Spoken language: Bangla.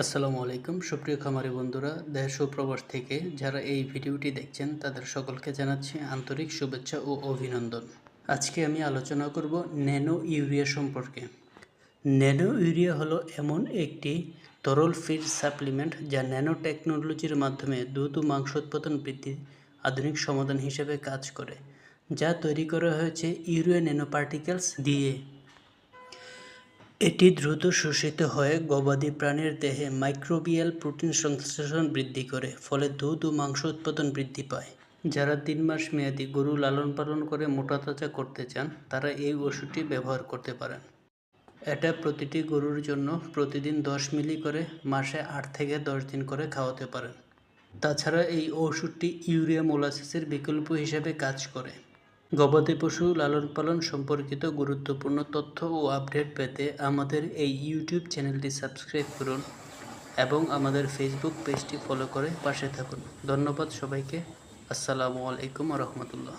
আসসালামু আলাইকুম। সুপ্রিয় খামারি বন্ধুরা, দেশ ও প্রবাস থেকে যারা এই ভিডিওটি দেখছেন, তাদের সকলকে জানাচ্ছি আন্তরিক শুভেচ্ছা ও অভিনন্দন। আজকে আমি আলোচনা করব ন্যানো ইউরিয়া সম্পর্কে। ন্যানো ইউরিয়া হলো এমন একটি তরল ফিড সাপ্লিমেন্ট যা ন্যানো টেকনোলজির মাধ্যমে দ্রুত মাংস উৎপাদন বৃদ্ধির আধুনিক সমাধান হিসেবে কাজ করে, যা তৈরি করা হয়েছে ইউরিয়া ন্যানো পার্টিকেলস দিয়ে। এটি দ্রুত শোষিত হয়ে গবাদি প্রাণীর দেহে মাইক্রোবিয়াল প্রোটিন সংশ্লেষণ বৃদ্ধি করে, ফলে দুধ ও মাংস উৎপাদন বৃদ্ধি পায়। যারা তিন মাস মেয়াদি গরু লালন পালন করে মোটা তাজা করতে চান, তারা এই ওষুধটি ব্যবহার করতে পারেন। এটা প্রতিটি গরুর জন্য প্রতিদিন দশ মিলি করে, মাসে আট থেকে দশ দিন করে খাওয়াতে পারেন। তাছাড়া এই ওষুধটি ইউরিয়া মোলাসিসের বিকল্প হিসেবে কাজ করে। গবাদি পশু লালন পালন সম্পর্কিত গুরুত্বপূর্ণ তথ্য ও আপডেট পেতে আমাদের এই ইউটিউব চ্যানেলটি সাবস্ক্রাইব করুন এবং আমাদের ফেসবুক পেজটি ফলো করে পাশে থাকুন। ধন্যবাদ সবাইকে। আসসালামু আলাইকুম রহমতুল্লাহ।